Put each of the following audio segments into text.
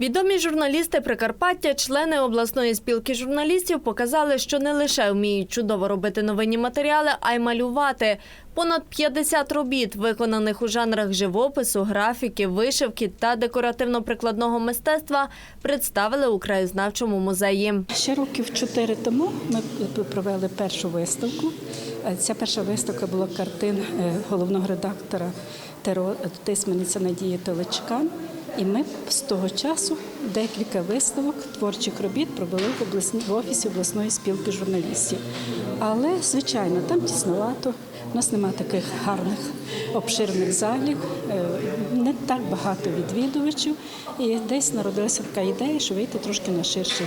Відомі журналісти Прикарпаття, члени обласної спілки журналістів, показали, що не лише вміють чудово робити новинні матеріали, а й малювати. Понад 50 робіт, виконаних у жанрах живопису, графіки, вишивки та декоративно-прикладного мистецтва, представили у краєзнавчому музеї. Ще років чотири тому ми провели першу виставку. Ця перша виставка була картин е, головного редактора тисменниця Надії Телечка. І ми з того часу декілька виставок творчих робіт провели в, обласні, в офісі обласної спілки журналістів. Але, звичайно, там тіснувато, у нас немає таких гарних обширних залів, е, не так багато відвідувачів. І десь народилася така ідея, що вийти трошки на ширший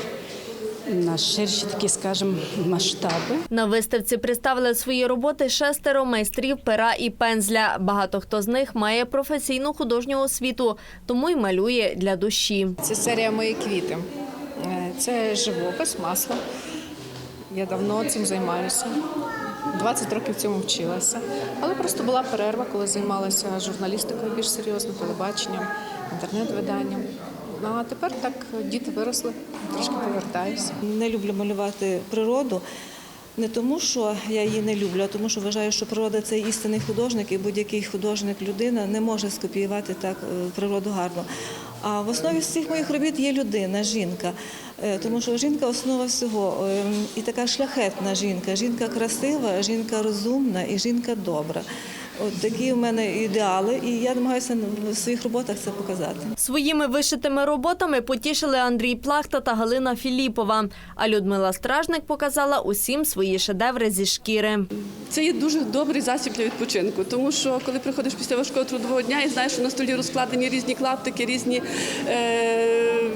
на ширші такі, скажімо, масштаби. На виставці представили свої роботи шестеро майстрів пера і пензля. Багато хто з них має професійну художню освіту, тому й малює для душі. Це серія Мої квіти. Е, Це живопис, масло. Я давно цим займаюся. 20 років цьому вчилася. Але просто була перерва, коли займалася журналістикою більш серйозно, телебаченням, інтернет-виданням. Ну, А тепер так діти виросли, трошки повертаюся. Не люблю малювати природу. Не тому, що я її не люблю, а тому, що вважаю, що природа це істинний художник, і будь-який художник, людина не може скопіювати так е, природу гарно. А в основі всіх моїх робіт є людина, жінка. Е, Тому що жінка основа всього. Е, І така шляхетна жінка, жінка красива, жінка розумна і жінка добра. От такі в мене ідеали, і я намагаюся в своїх роботах це показати. Своїми вишитими роботами потішили Андрій Плахта та Галина Філіпова. А Людмила Стражник показала усім свої шедеври зі шкіри. Це є дуже добрий засіб для відпочинку, тому що коли приходиш після важкого трудового дня і знаєш, що на столі розкладені різні клаптики, різні е,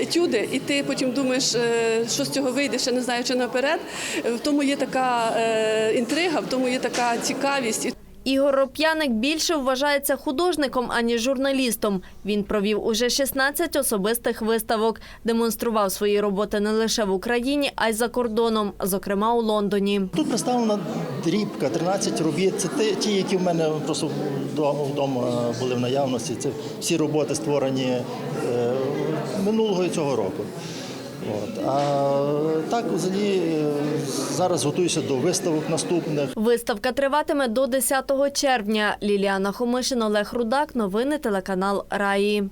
етюди, і ти потім думаєш, е, що з цього вийде, ще не знаючи наперед. В тому є така е, інтрига, в тому є така цікавість. Ігор Роп'яник більше вважається художником, аніж журналістом. Він провів уже 16 особистих виставок, демонстрував свої роботи не лише в Україні, а й за кордоном, зокрема у Лондоні. Тут представлена дрібка, 13 робіт. Це ті, які в мене просто вдома, вдома були в наявності. Це всі роботи створені е, минулого і цього року. От. А так, взагалі, зараз готуюся до виставок наступних. Виставка триватиме до 10 червня. Ліліана Хомишин, Олег Рудак. Новини телеканал Раї.